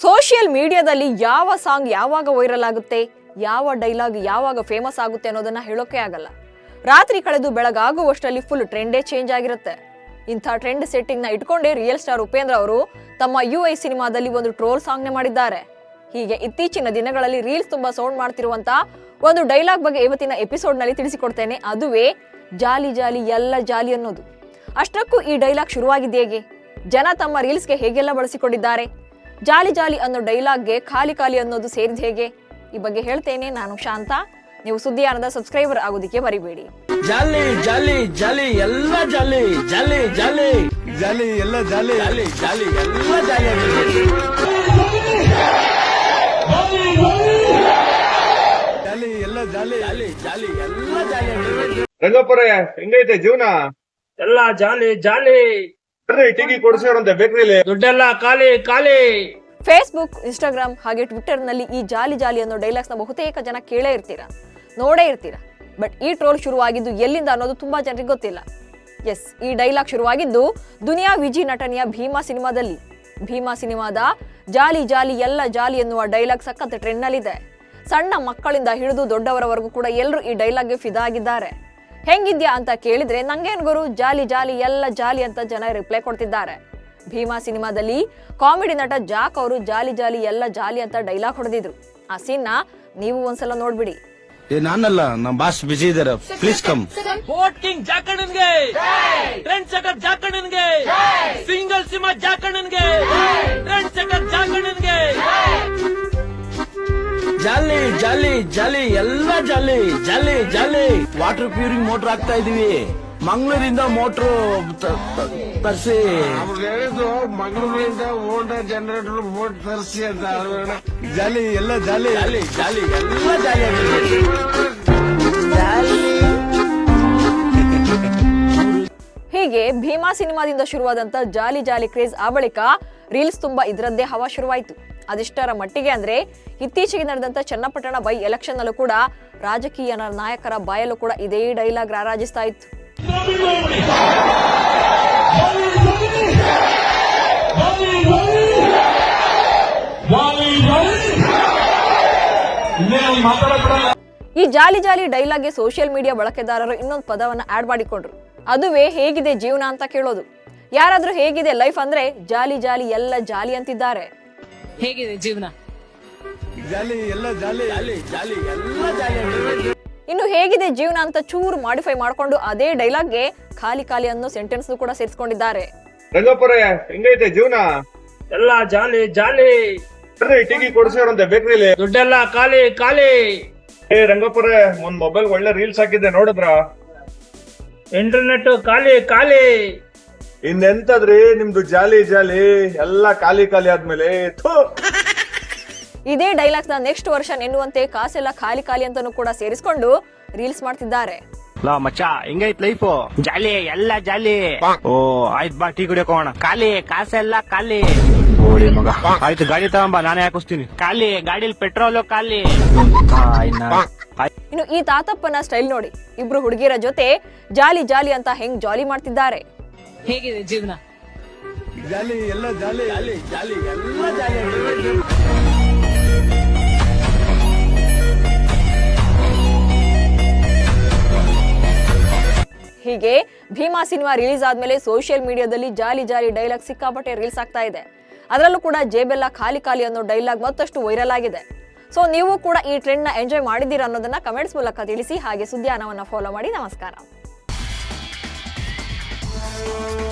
Social ಮೀಡಿಯಾದಲ್ಲಿ ಯಾವ song ಯಾವಾಗ ವೈರಲ್ ಆಗುತ್ತೆ, ಯಾವ ಡೈಲಾಗ್ ಯಾವಾಗ ಫೇಮಸ್ ಆಗುತ್ತೆ ಅನ್ನೋದನ್ನ ಹೇಳೋಕೆ ಆಗಲ್ಲ. ರಾತ್ರಿ ಕಳೆದು ಬೆಳಗಾಗುವಷ್ಟರಲ್ಲಿ ಫುಲ್ ಟ್ರೆಂಡೇ ಚೇಂಜ್ ಆಗಿರುತ್ತೆ. ಇಂಥ ಟ್ರೆಂಡ್ ಸೆಟ್ಟಿಂಗ್ನ ಇಟ್ಕೊಂಡೇ ರಿಯಲ್ ಸ್ಟಾರ್ ಉಪೇಂದ್ರ ಅವರು ತಮ್ಮ ಯು ಐ ಸಿನಿಮಾದಲ್ಲಿ ಒಂದು ಟ್ರೋಲ್ ಸಾಂಗ್ ನೇ ಮಾಡಿದ್ದಾರೆ. ಹೀಗೆ ಇತ್ತೀಚಿನ ದಿನಗಳಲ್ಲಿ ರೀಲ್ಸ್ ತುಂಬಾ ಸೌಂಡ್ ಮಾಡ್ತಿರುವಂತ ಒಂದು ಡೈಲಾಗ್ ಬಗ್ಗೆ ಇವತ್ತಿನ ಎಪಿಸೋಡ್ನಲ್ಲಿ ತಿಳಿಸಿಕೊಡ್ತೇನೆ. ಅದುವೇ ಜಾಲಿ ಜಾಲಿ ಎಲ್ಲ ಜಾಲಿ ಅನ್ನೋದು. ಅಷ್ಟಕ್ಕೂ ಈ ಡೈಲಾಗ್ ಶುರುವಾಗಿದೆ ಹೇಗೆ? ಜನ ತಮ್ಮ ರೀಲ್ಸ್ಗೆ ಹೇಗೆಲ್ಲ ಬಳಸಿಕೊಂಡಿದ್ದಾರೆ? ಜಾಲಿ ಜಾಲಿ ಅನ್ನೋ ಡೈಲಾಗ್ಗೆ ಖಾಲಿ ಖಾಲಿ ಅನ್ನೋದು ಸೇರಿದ ಹೇಗೆ? ಈ ಬಗ್ಗೆ ಹೇಳ್ತೇನೆ ನಾನು ಶಾಂತ. ನೀವು ಸುದ್ದಿಯಾನದ ಸಬ್ಸ್ಕ್ರೈಬರ್ ಆಗೋದಿಕ್ಕೆ ಮರಿಬೇಡಿ. ಜಾಲಿ ಜಾಲಿ ಜಾಲಿ ಎಲ್ಲ ಜಾಲಿ ಜಾಲಿ ಜಾಲಿ. ಜಾಲಿ ಎಲ್ಲ ಜಾಲಿ ಜಾಲಿ ಜಾಲಿ ಎಲ್ಲ ಜಾಲಿ. ಜಾಲಿ ಎಲ್ಲ ಜಾಲಿ ಜಾಲಿ ಜಾಲಿ ಎಲ್ಲ ಜಾಲಿ ರಂಗಪ್ಪರೇ ಹೆಂಗೈತೆ ಜೀವನ? ಎಲ್ಲ ಜಾಲಿ ಜಾಲಿ. ಬೇಕ್ರಿಲಿ. ದುಡ್ಡೆಲ್ಲ ಖಾಲಿ ಖಾಲಿ. ಫೇಸ್ಬುಕ್ ಇನ್ಸ್ಟಾಗ್ರಾಮ್ ಹಾಗೆ ಟ್ವಿಟ್ಟರ್ನಲ್ಲಿ ಈ ಜಾಲಿ ಜಾಲಿ ಅನ್ನೋ ನ ಬಹುತೇಕ ಜನ ಕೇಳೇ ಇರ್ತೀರಾ? ನೋಡೇ ಇರ್ತೀರಾ? ಬಟ್ ಈ ಟ್ರೋಲ್ ಶುರುವಾಗಿದ್ದು ಎಲ್ಲಿಂದ ಅನ್ನೋದು ತುಂಬಾ ಜನರಿಗೆ ಗೊತ್ತಿಲ್ಲ. ಎಸ್ ಈ ಡೈಲಾಗ್ ಶುರುವಾಗಿದ್ದು ದುನಿಯಾ ವಿಜಿ ನಟನೆಯ ಭೀಮಾ ಸಿನಿಮಾದಲ್ಲಿ. ಭೀಮಾ ಸಿನಿಮಾದ ಜಾಲಿ ಜಾಲಿ ಎಲ್ಲ ಜಾಲಿ ಎನ್ನುವ ಡೈಲಾಗ್ ಸಖತ್ ಟ್ರೆಂಡ್ನಲ್ಲಿದೆ ಸಣ್ಣ ಮಕ್ಕಳಿಂದ ಹಿಡಿದು ದೊಡ್ಡವರವರೆಗೂ ಕೂಡ ಎಲ್ಲರೂ ಈ ಡೈಲಾಗ್ಗೆ ಫಿದಾ ಆಗಿದ್ದಾರೆ. ಹೆಂಗಿದ್ಯಾ ಅಂತ ಕೇಳಿದ್ರೆ ನಂಗೇನ್ ಗುರು ಜಾಲಿ ಜಾಲಿ ಎಲ್ಲ ಜಾಲಿ ಅಂತ ಜನ ರಿಪ್ಲೈ ಕೊಡ್ತಿದ್ದಾರೆ. ಭೀಮಾ ಸಿನಿಮಾದಲ್ಲಿ ಕಾಮಿಡಿ ನಟ ಜಾಕ್ ಅವರು ಜಾಲಿ ಜಾಲಿ ಎಲ್ಲ ಜಾಲಿ ಅಂತ ಡೈಲಾಗ್ ಹೊಡೆದಿದ್ರು. ಆ ಸೀನ್ ನೀವು ಒಂದ್ಸಲ ನೋಡ್ಬಿಡಿ. ಏ ನಾನಲ್ಲ ನಮ್ ಬಾಸ್ ಬಿಜಿ ಇದಾರೆ ಪ್ಲೀಸ್ ಕಮ್ ಬೋಟ್ ಕಿಂಗ್ ಜಾಕಣ್ಣನ್ಗೆ ಟ್ರೆಂಡ್ ಸೆಟರ್ ಜಾಕಣ್ಣನ್ಗೆ ಸಿಂಗಲ್ ಸಿಮ ಜಾಕಣ್ಣನ್ಗೆ ಜಾಲಿ ಜಾಲಿ ಎಲ್ಲ ಜಾಲಿ ಜಾಲಿ ಜಾಲಿ. ವಾಟರ್ ಪ್ಯೂರಿಂಗ್ ಮೋಟರ್ ಹಾಕ್ತಾ ಇದೀವಿ. ಮಂಗಳೂರಿಂದ ಮೋಟ್ರು ತರಿಸಿ. ಹೇಳಿದ್ದು ಮಂಗಳೂರಿಂದ ಜನರೇಟರ್ ಬೋಟ್ ತರಿಸಿ ಅಂತ. ಜಾಲಿ ಎಲ್ಲ ಜಾಲಿ. ಜಾಲಿ ಜಾಲಿ ಎಲ್ಲ ಜಾಲಿ. ಹೀಗೆ ಭೀಮಾ ಸಿನಿಮಾದಿಂದ ಶುರುವಾದಂತ ಜಾಲಿ ಜಾಲಿ ಕ್ರೇಜ್ ಆ ಬಳಿಕ ರೀಲ್ಸ್ ತುಂಬಾ ಇದರದ್ದೇ ಹವಾ ಶುರುವಾಯಿತು. ಅದಿಷ್ಟರ ಮಟ್ಟಿಗೆ ಅಂದ್ರೆ ಇತ್ತೀಚೆಗೆ ನಡೆದಂತ ಚನ್ನಪಟ್ಟಣ ಬೈ ಎಲೆಕ್ಷನ್ ನಲ್ಲೂ ಕೂಡ ರಾಜಕೀಯ ನಾಯಕರ ಬಾಯಲ್ಲೂ ಕೂಡ ಇದೇ ಡೈಲಾಗ್ ರಾರಾಜಿಸ್ತಾ ಇತ್ತು. ಈ ಜಾಲಿ ಜಾಲಿ ಡೈಲಾಗ್ಗೆ ಸೋಷಿಯಲ್ ಮೀಡಿಯಾ ಬಳಕೆದಾರರು ಇನ್ನೊಂದು ಪದವನ್ನ ಆಡ್ ಮಾಡಿಕೊಂಡ್ರು. ಅದುವೇ ಹೇಗಿದೆ ಜೀವನ ಅಂತ ಕೇಳೋದು. ಯಾರಾದ್ರೂ ಹೇಗಿದೆ ಲೈಫ್ ಅಂದ್ರೆ ಜಾಲಿ ಜಾಲಿ ಎಲ್ಲ ಜಾಲಿ ಅಂತಿದ್ದಾರೆ. ಹೇಗಿದೆ ಜೀವನ? ಜಾಲಿ ಎಲ್ಲ ಜಾಲಿ. ಜಾಲಿ ಜಾಲಿ ಎಲ್ಲ ಜಾಲಿ. ಇನ್ನು ಹೇಗಿದೆ ಜೀವನ ಅಂತ ಚೂರು ಮಾಡಿಫೈ ಮಾಡ್ಕೊಂಡು ಅದೇ ಡೈಲಾಗ್ಗೆ ಖಾಲಿ ಖಾಲಿ ಅನ್ನೋ ಸೆಂಟೆನ್ಸ್ ಕೂಡ ಸೇರಿಸ್ಕೊಂಡಿದ್ದಾರೆ. ರಂಗಪುರ ಹೆಂಗೈತೆ ಜೀವನ? ಎಲ್ಲ ಜಾಲಿ ಜಾಲಿ. ಬರ್ರಿ ಟೀಗಿ ಕೊಡ್ಸಿವ್ರಂತೆ ಬೇಕ್ರಿಲಿ. ದುಡ್ಡೆಲ್ಲ ಖಾಲಿ ಖಾಲಿ. ಏ ರಂಗಪ್ಪರೇ ಒಂದ್ ಮೊಬೈಲ್ ಒಳ್ಳೆ ರೀಲ್ಸ್ ಹಾಕಿದ್ದೆ ನೋಡಿದ್ರ? ಇಂಟರ್ನೆಟ್ ಖಾಲಿ ಖಾಲಿ. ಇನ್ನೆಂತದ್ರಿ ನಿಮ್ದು ಜಾಲಿ ಜಾಲಿ ಎಲ್ಲ ಖಾಲಿ ಖಾಲಿ ಆದ್ಮೇಲೆ ಥು. ಇದೇ ಡೈಲಾಗ್ನ ನೆಕ್ಸ್ಟ್ ವರ್ಷನ್ ಎನ್ನುವಂತೆ ಕಾಸೆಲ್ಲ ಖಾಲಿ ಖಾಲಿ ಅಂತಾನೂ ಕೂಡ ಸೇರಿಸ್ಕೊಂಡು ರೀಲ್ಸ್ ಮಾಡ್ತಿದ್ದಾರೆ. ಲಾ ಮಚ್ಚ ಹಿಂಗೈತ್ ಲೈಫು ಜಾಲಿ ಎಲ್ಲ ಜಾಲಿ. ಓ ಆಯ್ತ್ ಬಾ ಟೀ ಕುಡಿಯೋಕ್ ಹೋಗೋಣ. ಖಾಲಿ ಕಾಸೆಲ್ಲ ಖಾಲಿ. ಓಡಿ ಮಗ. ಆಯ್ತು ಗಾಡಿ ತಗೊಂಬ ನಾನೇ ಹಾಕಿಸ್ತೀನಿ. ಖಾಲಿ ಗಾಡಿಲಿ ಪೆಟ್ರೋಲ್ ಖಾಲಿ. ಇನ್ನ. ಆಯ್ತ್. ಇನ್ನು ಈ ತಾತಪ್ಪನ ಸ್ಟೈಲ್ ನೋಡಿ. ಇಬ್ರು ಹುಡುಗಿಯರ ಜೊತೆ ಜಾಲಿ ಜಾಲಿ ಅಂತ ಹೆಂಗ್ ಜಾಲಿ ಮಾಡ್ತಿದ್ದಾರೆ. ಹೇಗಿದೆ ಜೀವನ? ಜಾಲಿ ಎಲ್ಲ ಜಾಲಿ. ಜಾಲಿ ಜಾಲಿ ಎಲ್ಲ ಜಾಲಿ. ಹೀಗೆ ಭೀಮಾ ಸಿನಿಮಾ ರಿಲೀಸ್ ಆದ್ಮೇಲೆ ಸೋಷಿಯಲ್ ಮೀಡಿಯಾದಲ್ಲಿ ಜಾಲಿ ಜಾಲಿ ಡೈಲಾಗ್ ಸಿಕ್ಕಾಪಟ್ಟೆ ರೀಲ್ಸ್ ಆಗ್ತಾ ಇದೆ. ಅದರಲ್ಲೂ ಕೂಡ ಜೇಬೆಲ್ಲ ಖಾಲಿ ಖಾಲಿ ಅನ್ನೋ ಡೈಲಾಗ್ ಮತ್ತಷ್ಟು ವೈರಲ್ ಆಗಿದೆ. ಸೊ ನೀವು ಕೂಡ ಈ ಟ್ರೆಂಡ್ನ ಎಂಜಾಯ್ ಮಾಡಿದ್ದೀರಾ ಅನ್ನೋದನ್ನ ಕಮೆಂಟ್ಸ್ ಮೂಲಕ ತಿಳಿಸಿ ಹಾಗೆ ಸುದ್ದಿಯಾನವನ್ನ ಫಾಲೋ ಮಾಡಿ. ನಮಸ್ಕಾರ. Thank you.